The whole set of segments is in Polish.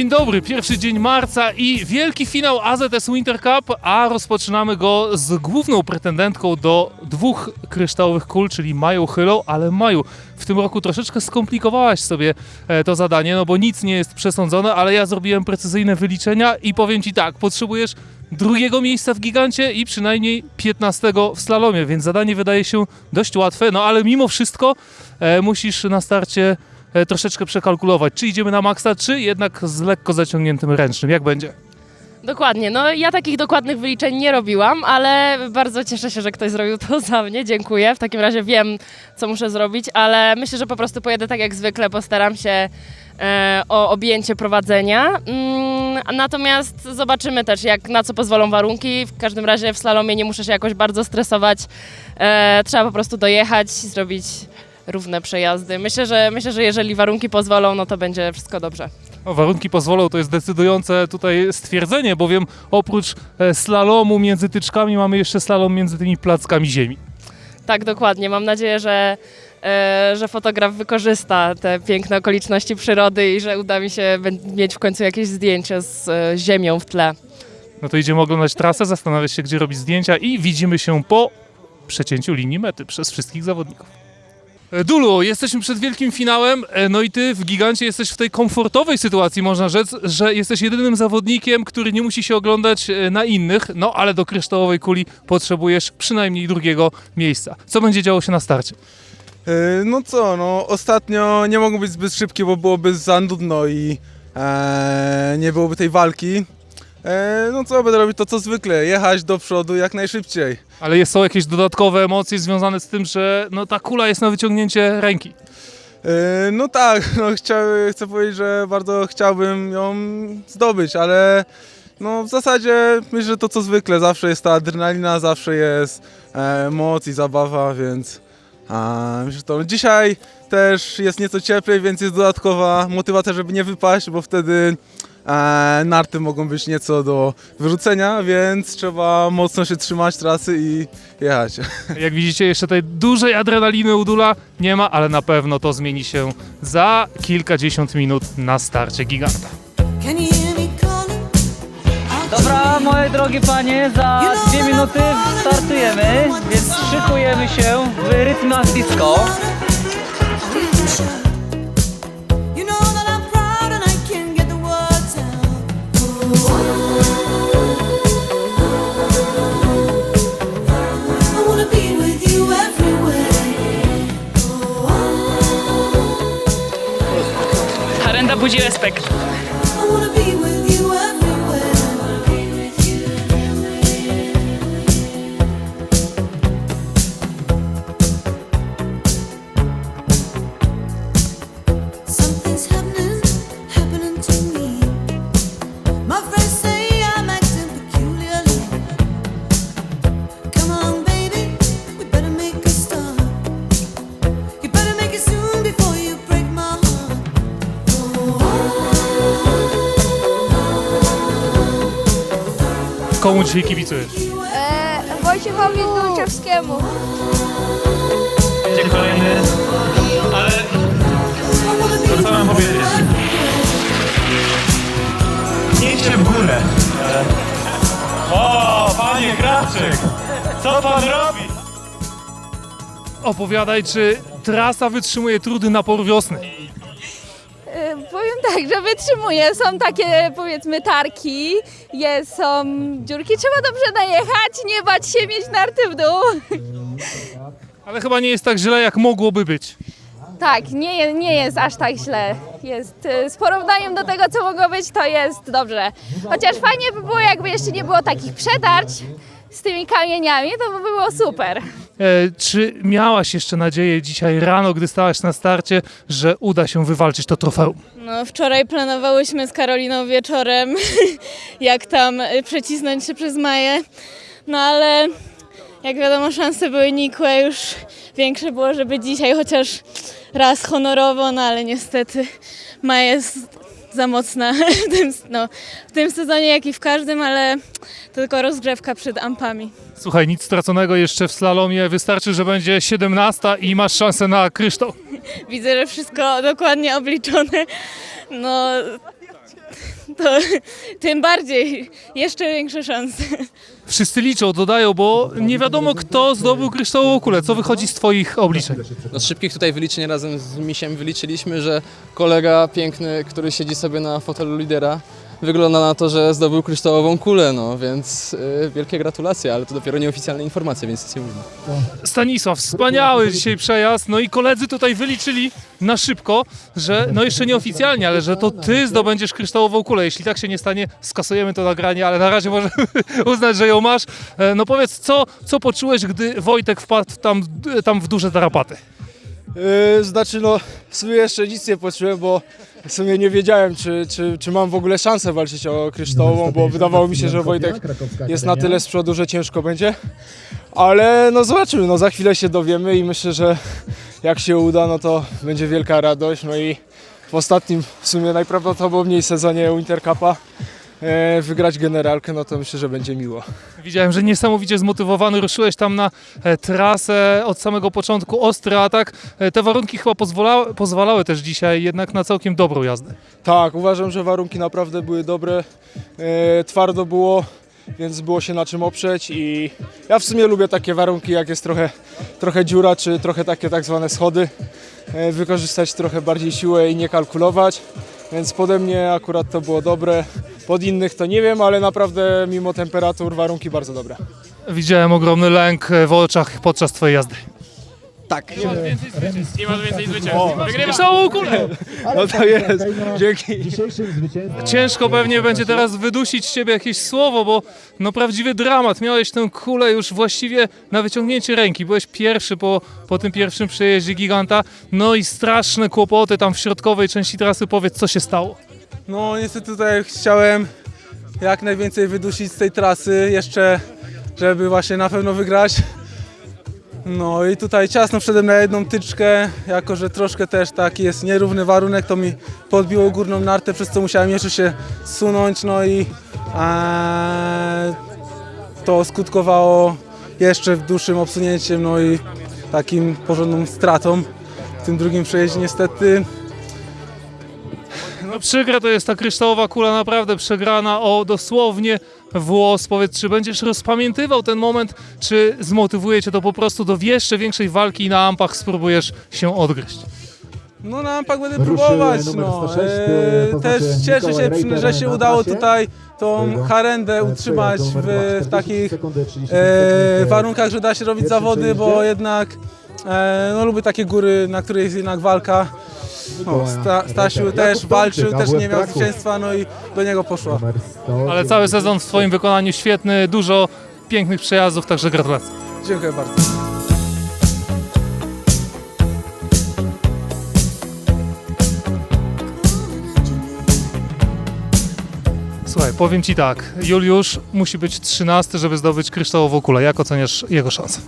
dobry, pierwszy dzień marca i wielki finał AZS Winter Cup, a rozpoczynamy go z główną pretendentką do dwóch kryształowych kul, czyli Maju Hylą, ale Maju, w tym roku troszeczkę skomplikowałaś sobie e, to zadanie, no bo nic nie jest przesądzone, ale ja zrobiłem precyzyjne wyliczenia i powiem Ci tak, potrzebujesz drugiego miejsca w gigancie i przynajmniej 15 w slalomie, więc zadanie wydaje się dość łatwe, no ale mimo wszystko e, musisz na starcie troszeczkę przekalkulować, czy idziemy na maksa, czy jednak z lekko zaciągniętym ręcznym. Jak będzie? Dokładnie. No ja takich dokładnych wyliczeń nie robiłam, ale bardzo cieszę się, że ktoś zrobił to za mnie. Dziękuję. W takim razie wiem, co muszę zrobić, ale myślę, że po prostu pojedę tak jak zwykle, postaram się e, o objęcie prowadzenia. Mm, natomiast zobaczymy też, jak na co pozwolą warunki. W każdym razie w slalomie nie muszę się jakoś bardzo stresować. E, trzeba po prostu dojechać, zrobić równe przejazdy. Myślę, że myślę, że jeżeli warunki pozwolą, no to będzie wszystko dobrze. O, warunki pozwolą, to jest decydujące tutaj stwierdzenie, bowiem oprócz e, slalomu między tyczkami mamy jeszcze slalom między tymi plackami ziemi. Tak, dokładnie. Mam nadzieję, że, e, że fotograf wykorzysta te piękne okoliczności przyrody i że uda mi się bę- mieć w końcu jakieś zdjęcie z e, ziemią w tle. No to idziemy oglądać trasę, zastanawiać się, gdzie robić zdjęcia i widzimy się po przecięciu linii mety przez wszystkich zawodników. E, Dulu, jesteśmy przed wielkim finałem, e, no i ty w gigancie jesteś w tej komfortowej sytuacji, można rzec, że jesteś jedynym zawodnikiem, który nie musi się oglądać e, na innych, no ale do kryształowej kuli potrzebujesz przynajmniej drugiego miejsca. Co będzie działo się na starcie? No co, no ostatnio nie mogą być zbyt szybkie, bo byłoby za nudno i e, nie byłoby tej walki. E, no co, będę robić to co zwykle, jechać do przodu jak najszybciej. Ale jest, są jakieś dodatkowe emocje związane z tym, że no, ta kula jest na wyciągnięcie ręki. E, no tak, no chcia, chcę powiedzieć, że bardzo chciałbym ją zdobyć, ale no w zasadzie myślę, że to co zwykle, zawsze jest ta adrenalina, zawsze jest e, moc i zabawa, więc a, myślę, że to dzisiaj też jest nieco cieplej, więc jest dodatkowa motywacja, żeby nie wypaść, bo wtedy e, narty mogą być nieco do wyrzucenia, więc trzeba mocno się trzymać trasy i jechać. Jak widzicie, jeszcze tej dużej adrenaliny u Dula nie ma, ale na pewno to zmieni się za kilkadziesiąt minut na starcie giganta. Dobra, moje drogie panie, za dwie minuty startujemy, więc szykujemy się w rytmach disco. respect. Komu dzisiaj kibicujesz? E, Wojciechowi Dulczewskiemu. Będzie kolejny, ale to co mam powiedzieć? Idźcie w górę. O, panie Graczyk, co pan robi? Opowiadaj, czy trasa wytrzymuje trudy naporu wiosny? Tak, że wytrzymuje. Są takie powiedzmy tarki, jest, są dziurki, trzeba dobrze najechać, nie bać się mieć narty w dół. Ale chyba nie jest tak źle, jak mogłoby być. Tak, nie, je- nie jest aż tak źle. Jest e, z porównaniem do tego, co mogło być, to jest dobrze. Chociaż fajnie by było, jakby jeszcze nie było takich przetarć z tymi kamieniami, to by było super. E, czy miałaś jeszcze nadzieję dzisiaj rano, gdy stałaś na starcie, że uda się wywalczyć to trofeum? No, wczoraj planowałyśmy z Karoliną wieczorem, jak tam y, przecisnąć się przez Maję. No ale jak wiadomo, szanse były nikłe, już większe było, żeby dzisiaj chociaż raz honorowo, no ale niestety Maja jest za mocna w tym, no, w tym sezonie, jak i w każdym, ale to tylko rozgrzewka przed ampami. Słuchaj, nic straconego jeszcze w slalomie. Wystarczy, że będzie 17 i masz szansę na kryształ. Widzę, że wszystko dokładnie obliczone. No, to tym bardziej jeszcze większe szanse. Wszyscy liczą, dodają, bo nie wiadomo kto zdobył kryształową kulę. Co wychodzi z twoich obliczeń? No z szybkich tutaj wyliczeń razem z misiem wyliczyliśmy, że kolega piękny, który siedzi sobie na fotelu lidera, wygląda na to, że zdobył kryształową kulę, no więc y, wielkie gratulacje, ale to dopiero nieoficjalne informacje, więc nic nie mówimy. Stanisław, wspaniały dzisiaj przejazd. No i koledzy tutaj wyliczyli na szybko, że no jeszcze nieoficjalnie, ale że to ty zdobędziesz kryształową kulę. Jeśli tak się nie stanie, skasujemy to nagranie, ale na razie możemy uznać, że ją masz. E, No powiedz, co, co poczułeś, gdy Wojtek wpadł tam, tam w duże tarapaty? Yy, znaczy no, w sumie jeszcze nic nie poczułem, bo w sumie nie wiedziałem, czy, czy, czy mam w ogóle szansę walczyć o kryształową, bo wydawało mi się, że Wojtek jest na tyle z przodu, że ciężko będzie. Ale no zobaczymy, no za chwilę się dowiemy i myślę, że jak się uda, no to będzie wielka radość. No i w ostatnim, w sumie najprawdopodobniej sezonie Winter Cupa e, wygrać generalkę, no to myślę, że będzie miło. Widziałem, że niesamowicie zmotywowany, ruszyłeś tam na e, trasę od samego początku, ostry atak. E, Te warunki chyba pozwala, pozwalały też dzisiaj jednak na całkiem dobrą jazdę. Tak, uważam, że warunki naprawdę były dobre. E, twardo było, więc było się na czym oprzeć i ja w sumie lubię takie warunki, jak jest trochę, trochę dziura, czy trochę takie tak zwane schody. E, wykorzystać trochę bardziej siłę i nie kalkulować. Więc pode mnie akurat to było dobre. Pod innych to nie wiem, ale naprawdę mimo temperatur warunki bardzo dobre. Widziałem ogromny lęk e, w oczach podczas twojej jazdy. Tak. Nie masz więcej zwycięstw. Wygrywasz. Całą kulę! No to jest. Dzięki. Ciężko pewnie będzie teraz wydusić z ciebie jakieś słowo, bo no prawdziwy dramat. Miałeś tę kulę już właściwie na wyciągnięcie ręki. Byłeś pierwszy po, po tym pierwszym przejeździe giganta. No i straszne kłopoty tam w środkowej części trasy. Powiedz, co się stało. No niestety tutaj chciałem jak najwięcej wydusić z tej trasy, jeszcze żeby właśnie na pewno wygrać. No i tutaj ciasno wszedłem na jedną tyczkę, jako że troszkę też taki jest nierówny warunek, to mi podbiło górną nartę, przez co musiałem jeszcze się zsunąć, no i e, to skutkowało jeszcze dłuższym obsunięciem, no i takim porządną stratą w tym drugim przejeździe niestety. No przykra to jest ta kryształowa kula, naprawdę przegrana o dosłownie włos. Powiedz, czy będziesz rozpamiętywał ten moment, czy zmotywuje cię to po prostu do jeszcze większej walki i na ampach spróbujesz się odgryźć? No na ampach będę próbować, no. E, też cieszę się, że się udało tutaj tą harendę utrzymać w, w takich e, warunkach, że da się robić zawody, bo jednak e, no, lubię takie góry, na których jest jednak walka. No, Sta, Stasiu też walczył, też nie miał zwycięstwa, no i do niego poszło. Ale cały sezon w twoim wykonaniu świetny, dużo pięknych przejazdów, także gratulacje. Dziękuję bardzo. Słuchaj, powiem ci tak, Juliusz musi być 13, żeby zdobyć kryształową kulę. Jak oceniasz jego szanse?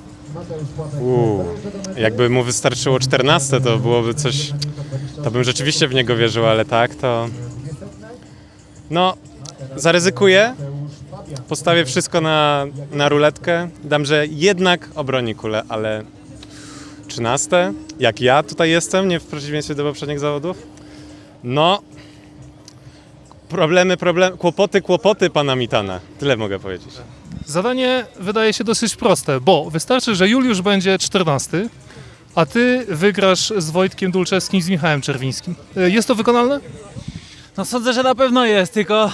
Uuu, jakby mu wystarczyło 14, to byłoby coś. To bym rzeczywiście w niego wierzył, ale tak to. No, zaryzykuję. Postawię wszystko na, na ruletkę. Dam, że jednak obroni kulę, ale 13? Jak ja tutaj jestem, nie w przeciwieństwie do poprzednich zawodów? No. Problemy, problemy, kłopoty, kłopoty pana Mitana. Tyle mogę powiedzieć. Zadanie wydaje się dosyć proste, bo wystarczy, że Juliusz będzie 14, a ty wygrasz z Wojtkiem Dulczewskim z Michałem Czerwińskim. E, Jest to wykonalne? No sądzę, że na pewno jest, tylko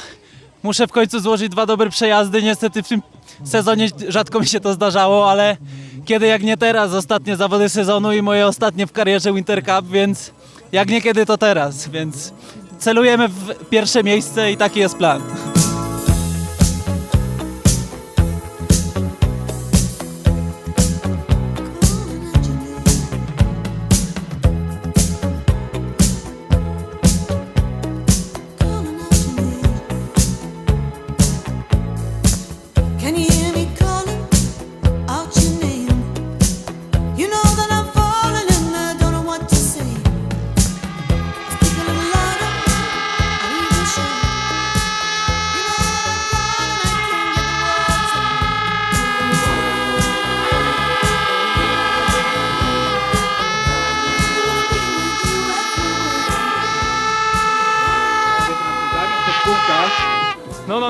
muszę w końcu złożyć dwa dobre przejazdy. Niestety w tym sezonie rzadko mi się to zdarzało, ale kiedy jak nie teraz, ostatnie zawody sezonu i moje ostatnie w karierze Winter Cup, więc jak nie kiedy to teraz, więc celujemy w pierwsze miejsce i taki jest plan.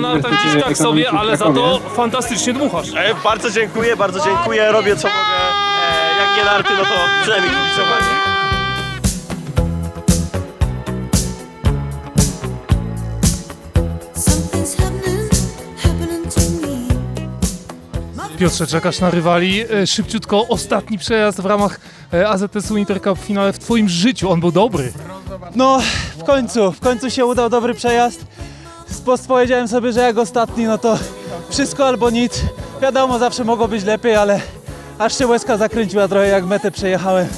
No, no, no, tak sobie, ale za to fantastycznie dmuchasz. E, bardzo dziękuję, bardzo dziękuję. Robię co mogę. E, jak nie narty, no to przynajmniej kibicowanie. Something's happening, happening to me. Piotrze, czekasz na rywali. E, Szybciutko, ostatni przejazd w ramach e, AZS Winter Cup w finale w twoim życiu. On był dobry. No, w końcu, w końcu się udał dobry przejazd. Powiedziałem sobie, że jak ostatni, no to wszystko albo nic. Wiadomo, zawsze mogło być lepiej, ale aż się łezka zakręciła trochę jak metę przejechałem.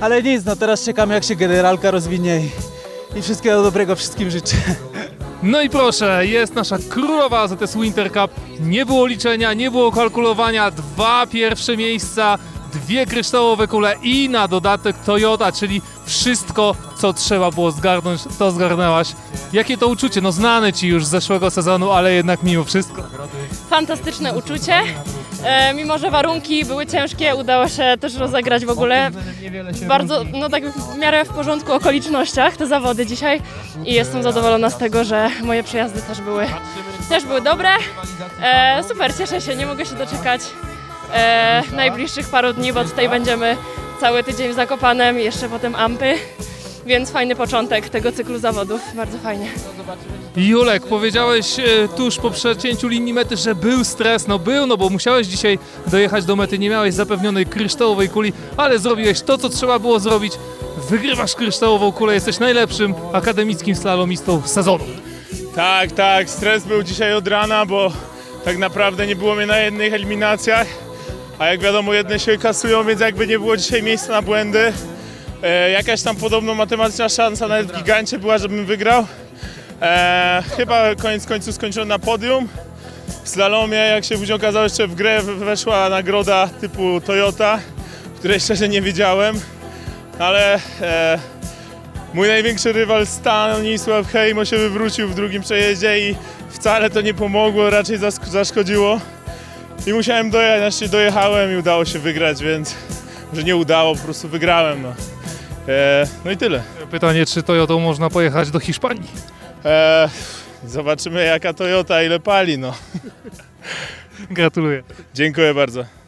Ale nic, no teraz czekamy jak się generalka rozwinie i, i wszystkiego dobrego wszystkim życzę. No i proszę, jest nasza królowa AZS Winter Cup. Nie było liczenia, nie było kalkulowania. Dwa pierwsze miejsca, dwie kryształowe kule i na dodatek Toyota, czyli wszystko, co trzeba było zgarnąć, to zgarnęłaś. Jakie to uczucie? No znane ci już z zeszłego sezonu, ale jednak mimo wszystko. Fantastyczne uczucie. E, mimo, że warunki były ciężkie, udało się też rozegrać w ogóle w bardzo, no tak w miarę w porządku okolicznościach te zawody dzisiaj i jestem zadowolona z tego, że moje przejazdy też były, też były dobre. E, super, cieszę się, nie mogę się doczekać e, najbliższych paru dni, bo tutaj będziemy cały tydzień w Zakopanem jeszcze potem Ampy, więc fajny początek tego cyklu zawodów, bardzo fajnie. Julek, powiedziałeś e, tuż po przecięciu linii mety, że był stres. No był, no bo musiałeś dzisiaj dojechać do mety, nie miałeś zapewnionej kryształowej kuli, ale zrobiłeś to, co trzeba było zrobić. Wygrywasz kryształową kulę, jesteś najlepszym akademickim slalomistą sezonu. Tak, tak, stres był dzisiaj od rana, bo tak naprawdę nie było mnie na jednych eliminacjach, a jak wiadomo jedne się kasują, więc jakby nie było dzisiaj miejsca na błędy. E, jakaś tam podobno matematyczna szansa nawet w gigancie była, żebym wygrał. E, chyba koniec końców skończyłem na podium. W slalomie, jak się później okazało, jeszcze w grę weszła nagroda typu Toyota, której szczerze nie wiedziałem, ale e, Mój największy rywal Stanisław Hejmo się wywrócił w drugim przejeździe i wcale to nie pomogło, raczej zaszkodziło. I musiałem dojechać, znaczy dojechałem i udało się wygrać, więc że nie udało, po prostu wygrałem. No, e, no i tyle. Pytanie, czy Toyotą można pojechać do Hiszpanii? E, zobaczymy jaka Toyota, ile pali. No. Gratuluję. Dziękuję bardzo.